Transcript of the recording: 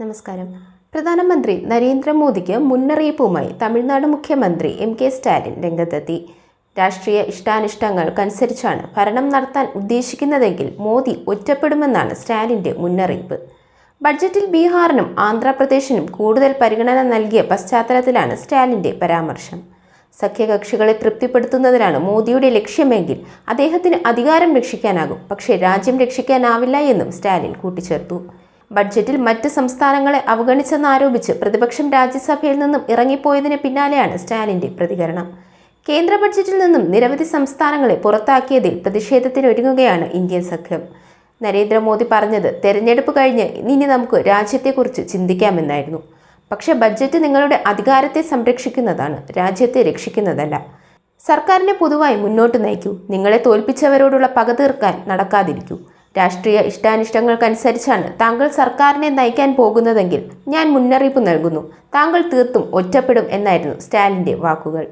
നമസ്കാരം. പ്രധാനമന്ത്രി നരേന്ദ്രമോദിക്ക് മുന്നറിയിപ്പുമായി തമിഴ്നാട് മുഖ്യമന്ത്രി എം കെ സ്റ്റാലിൻ രംഗത്തെത്തി. രാഷ്ട്രീയ ഇഷ്ടാനിഷ്ടങ്ങൾക്കനുസരിച്ചാണ് ഭരണം നടത്താൻ ഉദ്ദേശിക്കുന്നതെങ്കിൽ മോദി ഒറ്റപ്പെടുമെന്നാണ് സ്റ്റാലിന്റെ മുന്നറിയിപ്പ്. ബഡ്ജറ്റിൽ ബീഹാറിനും ആന്ധ്രാപ്രദേശിനും കൂടുതൽ പരിഗണന നൽകിയ പശ്ചാത്തലത്തിലാണ് സ്റ്റാലിന്റെ പരാമർശം. സഖ്യകക്ഷികളെ തൃപ്തിപ്പെടുത്തുന്നതിലാണ് മോദിയുടെ ലക്ഷ്യമെങ്കിൽ അദ്ദേഹത്തിന് അധികാരം രക്ഷിക്കാനാകും പക്ഷേ രാജ്യം രക്ഷിക്കാനാവില്ല എന്നും സ്റ്റാലിൻ കൂട്ടിച്ചേർത്തു. ബഡ്ജറ്റിൽ മറ്റ് സംസ്ഥാനങ്ങളെ അവഗണിച്ചെന്നാരോപിച്ച് പ്രതിപക്ഷം രാജ്യസഭയിൽ നിന്നും ഇറങ്ങിപ്പോയതിന് പിന്നാലെയാണ് സ്റ്റാലിന്റെ പ്രതികരണം. കേന്ദ്ര ബഡ്ജറ്റിൽ നിന്നും നിരവധി സംസ്ഥാനങ്ങളെ പുറത്താക്കിയതിൽ പ്രതിഷേധത്തിനൊരുങ്ങുകയാണ് ഇന്ത്യൻ സഖ്യം. നരേന്ദ്രമോദി പറഞ്ഞത് തെരഞ്ഞെടുപ്പ് കഴിഞ്ഞ് ഇനി നമുക്ക് രാജ്യത്തെക്കുറിച്ച് ചിന്തിക്കാമെന്നായിരുന്നു. പക്ഷെ ബഡ്ജറ്റ് നിങ്ങളുടെ അധികാരത്തെ സംരക്ഷിക്കുന്നതാണ് രാജ്യത്തെ രക്ഷിക്കുന്നതല്ല. സർക്കാരിനെ പൊതുവായി മുന്നോട്ട് നയിക്കൂ. നിങ്ങളെ തോൽപ്പിച്ചവരോടുള്ള പക തീർക്കാൻ നടക്കാതിരിക്കൂ. രാഷ്ട്രീയ ഇഷ്ടാനിഷ്ടങ്ങൾക്കനുസരിച്ചാണ് താങ്കൾ സർക്കാരിനെ നയിക്കാൻ പോകുന്നതെങ്കിൽ ഞാൻ മുന്നറിയിപ്പ് നൽകുന്നു. താങ്കൾ തീർത്തും ഒറ്റപ്പെടും എന്നായിരുന്നു സ്റ്റാലിന്റെ വാക്കുകൾ.